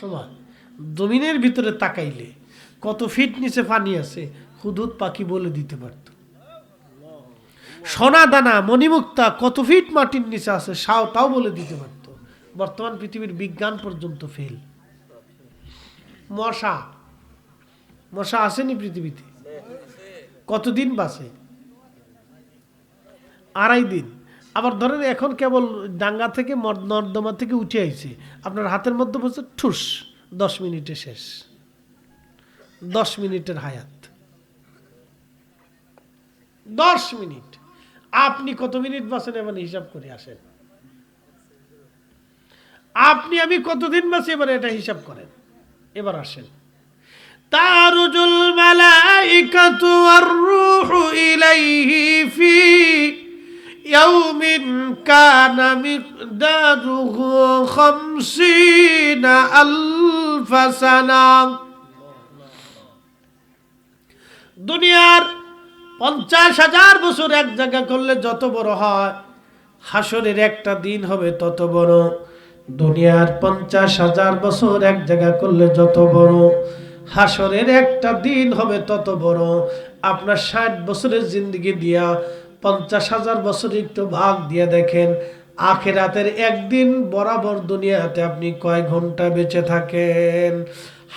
সময় জমিনের ভিতরে তাকাইলে কত ফিট নিচে পানি আছে, হুদুদ পাখি বলে দিতে পারত। সোনা দানা মণিমুক্তা কত ফিট মাটির নিচে আছে, সাও তাও বলে দিতে পারত। বর্তমান পৃথিবীর বিজ্ঞান পর্যন্ত ফেল মশা মশা আসেনি পৃথিবীতে। কতদিন বাঁচে? আড়াই দিন। আবার ধরেন এখন কেবল ডাঙ্গা থেকে নর্দমা থেকে উঠে আইছে। আপনার হাতের মধ্যে বলছে, ঠুস, দশ মিনিটে শেষ। দশ মিনিটের হায়াত। দশ মিনিট। আপনি কত মিনিট বাঁচেন এবার হিসাব করে আসেন। আপনি, আমি কতদিন বাঁচি এবার এটা হিসাব করেন। এবার আসেন। তারুজুল মালাইকাতু আর রূহু ইলাইহি ফি يوم كان مقداره خمسين ألف سنة দুনিয়ার পঞ্চাশ হাজার বছর এক জায়গা করলে যত বড় হয় হাসরের একটা দিন হবে তত বড় দুনিয়ার পঞ্চাশ হাজার বছর এক জায়গা করলে যত বড় হাসরের একটা দিন হবে তত বড় আপনার ষাট বছরের জিন্দগি দিয়া পঞ্চাশ হাজার বছর একটু ভাগ দিয়ে দেখেন, আখেরাতের একদিন বরাবর দুনিয়াতে আপনি কয় ঘণ্টা বেঁচে থাকেন?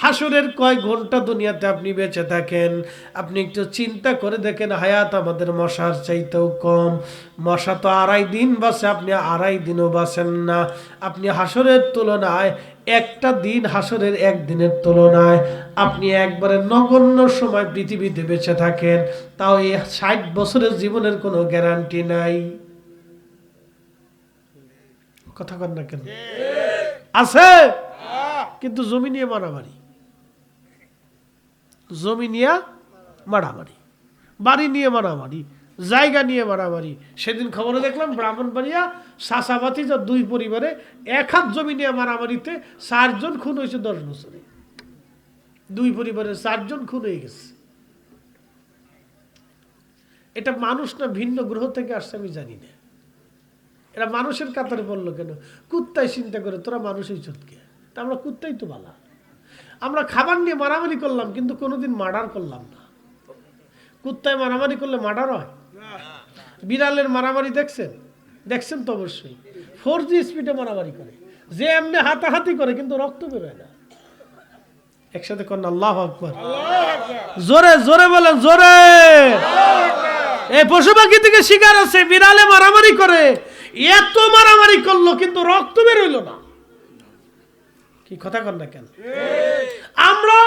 হাসুরের কয় ঘণ্টা দুনিয়াতে আপনি বেঁচে থাকেন? আপনি একটু চিন্তা করে দেখেন হায়াত আমাদের মশার চাইতেও কম। মশা তো আড়াই দিন বাসে আপনি আড়াই দিনও বাসেন না। আপনি হাসরের তুলনায় একটা দিন হাসরের একদিনের তুলনায় আপনি একবারে নগণ্য সময় পৃথিবীতে বেঁচে থাকেন। তাও এই ষাট বছরের জীবনের কোনো গ্যারান্টি নাই। কথা কর না কেন? আছে? কিন্তু জমি নিয়ে মারামারি। জমি নিয়ে মারামারি, বাড়ি নিয়ে মারামারি, জায়গা নিয়ে মারামারি। সেদিন খবরে দেখলাম ব্রাহ্মণবাড়িয়া সাসাবাতি যা দুই পরিবারে এক হাত জমি নিয়ে মারামারিতে চারজন খুন হয়েছে দশ বছরে। দুই পরিবারে চারজন খুন হয়ে গেছে। এটা মানুষ না ভিন্ন গ্রহ থেকে আসছে আমি জানি না। এরা মানুষের কাতারে বলল কেন? কুত্তাই চিন্তা করে তোরা মানুষই চটকে। তা আমরা কুত্তাই তো বালা। আমরা খাবার নিয়ে মারামারি করলাম, কিন্তু কোনোদিন মার্ডার করলাম না। কুত্তায় মারামারি করলে মার্ডার হয়? বিড়ালের মারামারি দেখছেন? দেখছেন তো অবশ্যই। ফোর জি স্পিডে মারামারি করে। যে এমনি হাতাহাতি করে, কিন্তু রক্ত বেরোয় না। একসাথে করেন, আল্লাহ আকবর। জোরে জোরে বলেন, জোরে! এই পশু পাখি থেকে শিকার আছে বিড়ালে মারামারি করে। এত মারামারি করল, কিন্তু রক্ত বেরোইল না। কি কথা কর না কেন? আমরা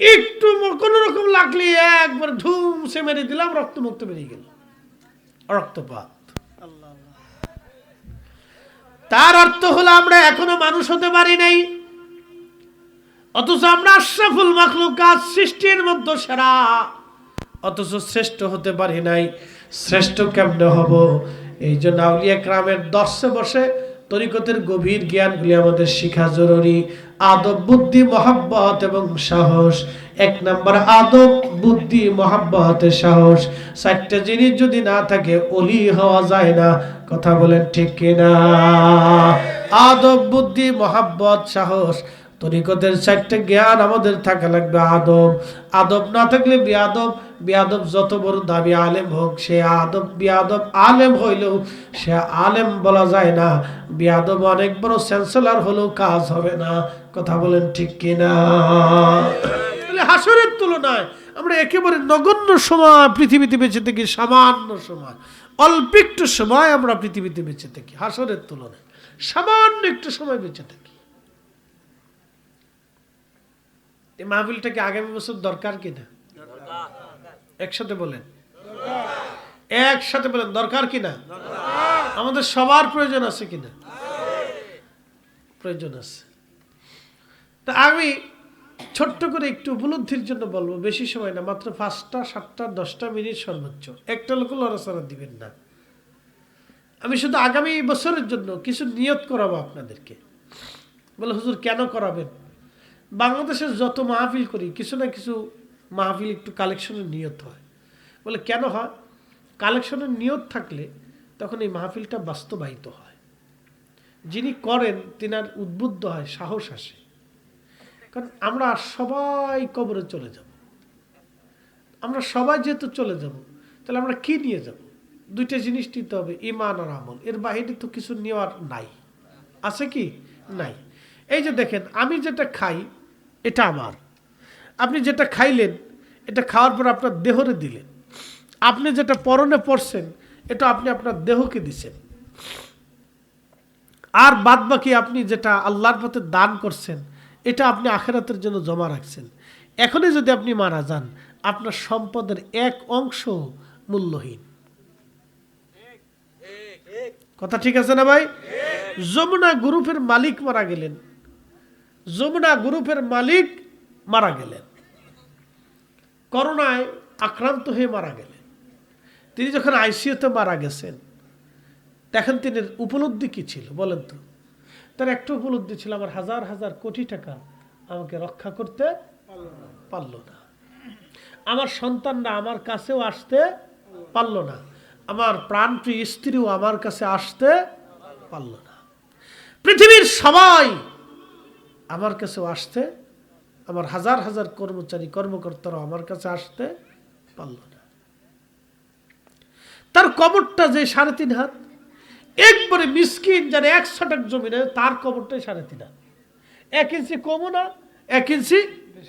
একটু কোন রকম লাগলে একবার ধুম সে মেরে দিলাম রক্ত মুক্ত বেরিয়ে গেল। রক্তপাত। তার অর্থ হলো আমরা এখনও মানুষ হতে পারি নাই। অথচ আমরা আশরাফুল মাখলুকাত সৃষ্টির মধ্যে সেরা। অথচ শ্রেষ্ঠ হতে পারি নাই। শ্রেষ্ঠ কেমনে হব? এই জন্য আউলিয়া গ্রামের দর্শে বসে তরিকতের গভীর জ্ঞানগুলি আমাদের শিখা জরুরি। আদব, বুদ্ধি, মহাব্বত এবং সাহস। এক নাম্বার আদব, বুদ্ধি মহাব্বত সাহস। চারটা জিনিস যদি না থাকে, অলি হওয়া যায় না। কথা বলেন ঠিক কিনা? আদব, বুদ্ধি, মহাব্বত, সাহস। তরিকতের চারটে জ্ঞান আমাদের থাকা লাগবে আদব। আদব না থাকলে বিয়াদব বিয়াদব যত বড় দাবি আলেম হোক, সে আদব বিয়াদব আলেম হইলেও সে আলেম বলা যায় না। বিয়াদব অনেক বড় চ্যান্সেলর হলেও কাজ হবে না। কথা বলেন ঠিক কিনা? হাসরের তুলনায় আমরা একেবারে নগণ্য সময় পৃথিবীতে বেঁচে থাকি, সামান্য সময়। অল্প একটু সময় আমরা পৃথিবীতে বেঁচে থাকি, হাসরের তুলনায়। সামান্য একটু সময় বেঁচে থাকি। এই মাহফিলটাকে আগামী বছর দরকার কিনা? একসাথে বলেন। একসাথে বলেন, দরকার কিনা আমাদের সবার প্রয়োজন আছে কিনা প্রয়োজন আছে। তা আমি ছোট্ট করে একটু উপলব্ধির জন্য বলব, বেশি সময় না, মাত্র পাঁচটা, সাতটা, দশটা মিনিট সর্বোচ্চ। একটা লোক লড়াচড়া দিবেন না। আমি শুধু আগামী বছরের জন্য কিছু নিয়ত করাবো আপনাদেরকে। বলে, হুজুর, কেন করাবেন? বাংলাদেশের যত মাহফিল করি, কিছু না কিছু মাহফিল একটু কালেকশনের নিয়ত হয়। বলে, কেন হয়? কালেকশনের নিয়ত থাকলে তখন এই মাহফিলটা বাস্তবায়িত হয়। যিনি করেন, তিনার উদ্বুদ্ধ হয়, সাহস আসে। কারণ আমরা সবাই কবরে চলে যাব। আমরা সবাই যেহেতু চলে যাব, তাহলে আমরা কি নিয়ে যাব? দুইটা জিনিস নিতে হবে ইমান আর আমল। এর বাইরে তো কিছু নেওয়ার নাই। আছে কি? নাই। এই যে দেখেন, আমি যেটা খাই, এটা আমার। আপনি যেটা খাইলেন, এটা খাওয়ার পর আপনার দেহরে দিলেন। আপনি যেটা পরনে পড়ছেন এটা আপনি আপনার দেহকে দিছেন। আর বাদ বাকি আপনি যেটা আল্লাহর পথে দান করছেন, এটা আপনি আখেরাতের জন্য জমা রাখছেন। এখনই যদি আপনি মারা যান, আপনার সম্পদের এক অংশ মূল্যহীন। কথা ঠিক আছে না ভাই? যমুনা গ্রুপের মালিক মারা গেলেন। যমুনা গ্রুপের মালিক মারা গেলেন। করোনায় আক্রান্ত হয়ে মারা গেলেন। তিনি যখন আইসিইউতে মারা গেছেন, তখন তিনি উপলব্ধি কী ছিল বলেন তো? তার একটা উপলব্ধি ছিল, আমার হাজার হাজার কোটি টাকা আমাকে রক্ষা করতে পারল না। আমার সন্তানরা আমার কাছেও আসতে পারল না। আমার প্রাণপ্রিয় স্ত্রীও আমার কাছে আসতে পারল না। পৃথিবীর সবাই আমার কাছেও আসতে আমার হাজার হাজার কর্মচারী কর্মকর্তারা আমার কাছে আসতে পারল না। তার কবরটা যে সাড়ে তিন হাত, একবারে মিসকিন যারা একশো টাক জমিনে, তার কবরটাই সাড়ে তিন হাত। এক ইঞ্চি কমও না, এক ইঞ্চি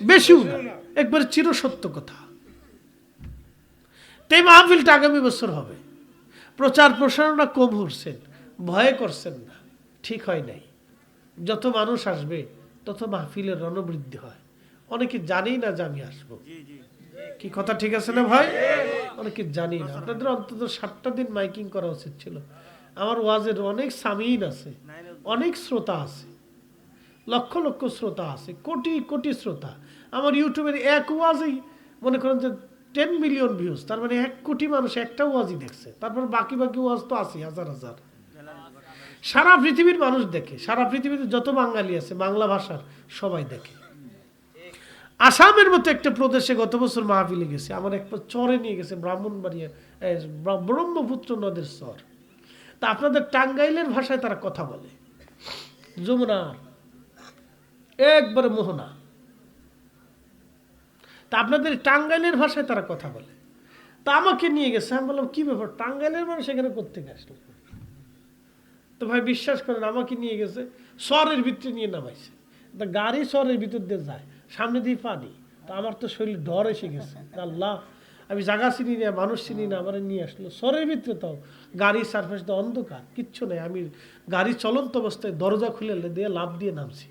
বেশিও না। একবারে চিরসত্য কথা। তাই মাহফিলটা আগামী বছর হবে। প্রচার প্রসারণা কম করছেন ভয়ে করছেন না। ঠিক হয় নাই। যত মানুষ আসবে, তত মাহফিলের রণবৃদ্ধি হয়। অনেকে জানেই না যে আমি আসব। কি কথা ঠিক আছে না ভাই? অনেকে জানি না। আপনাদের অন্তত সাতটা দিন মাইকিং করা উচিত ছিল। আমার ওয়াজের অনেক সামিন আছে অনেক শ্রোতা আছে লক্ষ লক্ষ শ্রোতা আছে কোটি কোটি শ্রোতা। আমার ইউটিউবের এক ওয়াজেই মনে করেন যে টেন মিলিয়ন ভিউজ তার মানে এক কোটি মানুষ একটা ওয়াজই দেখছে। তারপর বাকি বাকি ওয়াজ তো আছে হাজার হাজার। সারা পৃথিবীর মানুষ দেখে সারা পৃথিবীতে যত বাঙালি আছে বাংলা ভাষার সবাই দেখে। আসামের মতো একটা প্রদেশে গত বছর মাহফিলে গেছে। আমার এক চরে নিয়ে গেছে, ব্রাহ্মণবাড়িয়া ব্রহ্মপুত্র নদের চর। তা আপনাদের টাঙ্গাইলের ভাষায় তারা কথা বলে। যমুনার একবারে মোহনা। তা আপনাদের টাঙ্গাইলের ভাষায় তারা কথা বলে। তা আমাকে নিয়ে গেছে, আমি বললাম, কি ব্যাপার? টাঙ্গাইলের মানুষ এখানে করতে আসলো? তো ভাই বিশ্বাস করেন, আমাকে নিয়ে গেছে শহরের ভিতরে নিয়ে নামাইছে। তা গাড়ি শহরের ভিতর দিয়ে যায়। সামনে দিয়ে পানি তা আমার তো শরীর ডর এসে গেছে। আল্লাহ, আমি জায়গা চিনি না, মানুষ চিনি না, আমার নিয়ে আসলো। শহরের ভিতরে তাও গাড়ির সার্ফেস তো অন্ধকার, কিচ্ছু নেই। আমি গাড়ি চলন্ত অবস্থায় দরজা খুলে দিয়ে লাভ দিয়ে নামছি।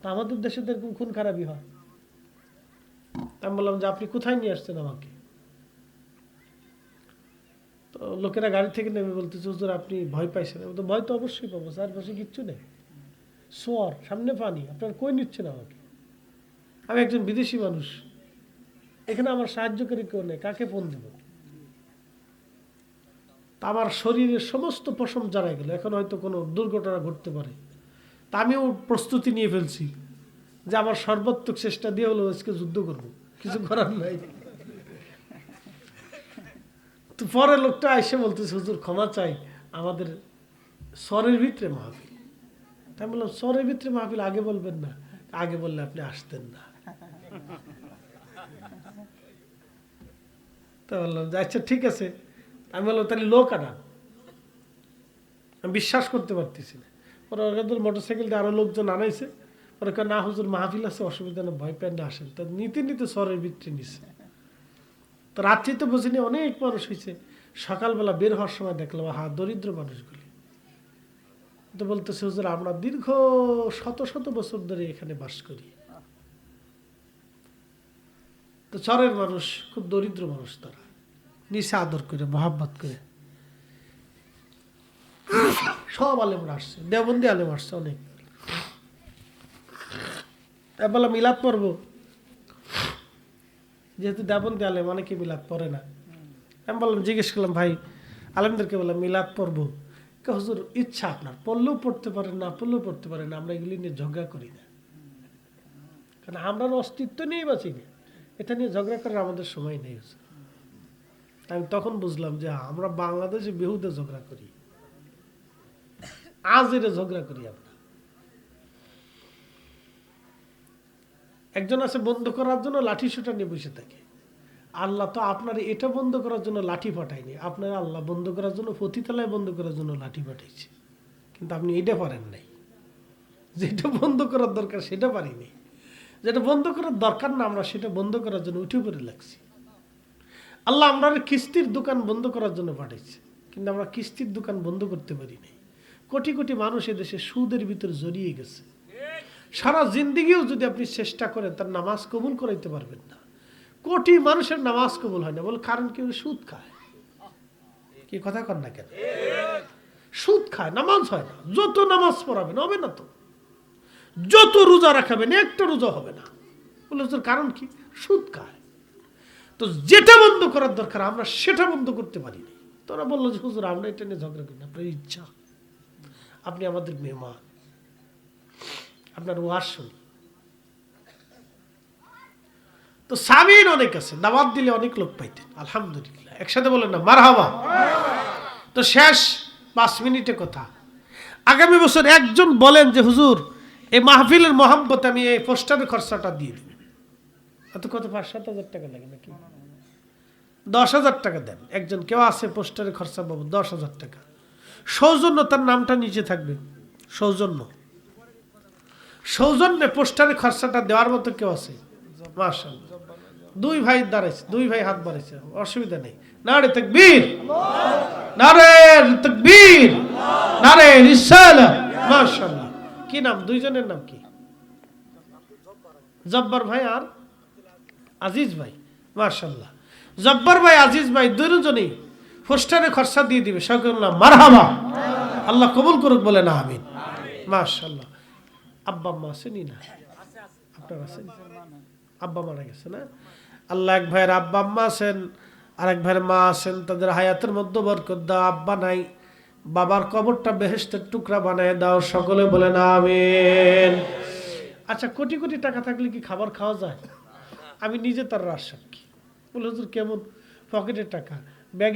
তা আমাদের দেশে তো এরকম খুন খারাপই হয়। আমি বললাম যে, আপনি কোথায় নিয়ে আসছেন আমাকে? তো লোকেরা গাড়ি থেকে নেমে বলতেছে, হুজুর, আপনি ভয় পাইছেন? তো ভয় তো অবশ্যই পাবো স্যার পাশে কিচ্ছু নেই। সোয়ার, সামনে পানি, আপনার কই নিচ্ছেন আমাকে? আমি একজন বিদেশি মানুষ। এখানে আমার সাহায্যকারী কেউ নেই, কাকে ফোন দেব? আমার শরীরের সমস্ত পশম জানাই গেল। এখন হয়তো কোনো দুর্ঘটনা ঘটতে পারে। তা আমিও প্রস্তুতি নিয়ে ফেলছি যে আমার সর্বাত্মক চেষ্টা দিয়ে হলো আজকে যুদ্ধ করব। কিছু করার নাই। তো পরে লোকটা এসে বলতেছে, হুজুর, ক্ষমা চাই। আমাদের স্বরের ভিতরে মাহফিল। তাই আমি বললাম, স্বরের ভিতরে মাহফিল আগে বলবেন না। আগে বললে আপনি আসতেন না। তা বললাম আচ্ছা ঠিক আছে। আমি বললাম তাহলে লোক আনান আমি বিশ্বাস করতে পারতেছি না। পরে ওদের মোটর সাইকেল দিয়ে আরও লোকজন আনাইছে। পরে কয়, না হুজুর মাহফিল আছে অসুবিধা না ভয় পেন আসেন। তা নিতে নিতে স্বরের ভিতরে নিছে। তো রাত্রি তো বুঝিনি অনেক মানুষ হয়েছে সকালবেলা বের হওয়ার সময় দেখলাম হা দরিদ্র মানুষগুলি। তো বলতেছে হুজুর আমরা দীর্ঘ শত শত বছর ধরে এখানে বাস করি। তো চরের মানুষ, খুব দরিদ্র মানুষ তারা। নিচে আদর করে, মহাব্বত করে। সব আলেমরা আসছে দেবন্দি আলেম আসছে অনেক। বলা মিলাদ পড়ব। যেহেতু দেবন্দি আলেম, অনেকে মিলাদ পড়ে না। আমি বললাম, জিজ্ঞেস করলাম, ভাই, আলেমদেরকে বললাম, মিলাদ পড়ব? কে, হুজুর, ইচ্ছা আপনার। পড়লেও পড়তে পারেন না, পড়লেও পড়তে পারেন আমরা এগুলি নিয়ে ঝগড়া করি না। কারণ আমরা অস্তিত্ব নিয়েই বাঁচি না। এটা নিয়ে ঝগড়া করার আমাদের সময় নেই আমি তখন বুঝলাম যে আমরা বাংলাদেশে বেহুদে ঝগড়া করি। আজ এটা ঝগড়া করি আমরা। একজন আছে বন্ধ করার জন্য লাঠি সুটা নিয়ে বসে থাকে। আল্লাহ তো আপনার এটা বন্ধ করার জন্য লাঠি পাঠায়নি, আপনার আল্লাহ বন্ধ করার জন্য পতিতলায় বন্ধ করার জন্য লাঠি পাঠাইছে। কিন্তু আপনি এটা পারেন নাই। যেটা বন্ধ করার দরকার সেটা পারিনি। যেটা বন্ধ করার দরকার না, আমরা সেটা বন্ধ করার জন্য উঠে পড়ে লাগছি। আল্লাহ আমরা কিস্তির দোকান বন্ধ করার জন্য পাঠাইছে, কিন্তু আমরা কিস্তির দোকান বন্ধ করতে পারি নাই। কোটি কোটি মানুষ এদেশে সুদের ভিতর জড়িয়ে গেছে। সারা জিন্দিগিও যদি আপনি চেষ্টা করেন, তার নামাজ কবুল করাইতে পারবেন না। কোটি মানুষের নামাজ কবুল হয় না, বলে কারণ কেউ সুদ খায়। কি কথা কর না কেন? সুদ খায়, নামাজ হয় না। যত নামাজ পড়াবেন, হবে না তো। যত রোজা রাখাবেন, একটা রোজা হবে না। বলে হুজুর কারণ কি? সুদ খায় তো যেটা বন্ধ করার দরকার, আমরা সেটা বন্ধ করতে পারি না তোরা বলল যে, হুজুর, আমরা এটা নিয়ে ঝগড়া করি না, আপনার ইচ্ছা। আপনি আমাদের মেহমান। আপনার ওয়াজ তো সামিন অনেক আছে, দাওয়াত দিলে অনেক লোক পাইতেন, আলহামদুলিল্লাহ। একসাথে বলেন না, মারহাবা। তো শেষ পাঁচ মিনিটে কথা। আগামী বছর একজন বলেন যে, হুজুর এই মাহফিলের মোহাম্মত আমি এই পোস্টারের খরচাটা দিয়ে দেব এত কত পাঁচ, সাত হাজার টাকা লাগে নাকি? দশ হাজার টাকা দেন। একজন কেউ আছে পোস্টারের খরচা পাবো দশ হাজার টাকা। সৌজন্য তার নামটা নিচে থাকবে। সৌজন্য। সৌজন্যে পোস্টারের খরচাটা দেওয়ার মতো কেউ আছে? মার্শাল দুই ভাই দাঁড়াইছে, দুই ভাই হাত বাড়াইছে। অসুবিধা নেই। না রে তকবীর। না রে তকবীর। না রে রিসালা মাশাআল্লাহ। কি নাম? দুইজনের নাম কি? জব্বার ভাই আর আজিজ ভাই। মার্শাল্লাহ জব্বার ভাই, আজিজ ভাই দুজনেই পোস্টারে খরচা দিয়ে দিবে। নাম মারহাবা। আল্লাহ কবুল করুক বলে না আমিন। মাশাল্লাহ আব্বা, আম্মা আসেনি না? আপনার আছেন? আব্বা মারা গেছে না? আল্লাহ এক ভাইয়ের আব্বা, আম্মা আছেন আর এক ভাইয়ের মা আছেন, তাদের হায়াতের মধ্যে বরকত আব্বা নাই। বাবার কবরটা বেহেস্তের টুকরা বানায় দাও, সকলে বলে না, আমিন। আচ্ছা কোটি কোটি টাকা থাকলে কি খাবার খাওয়া যায়? আমি নিজে তার রাজ সাক্ষী বলে কেমন? পকেটের টাকা। ব্যাগে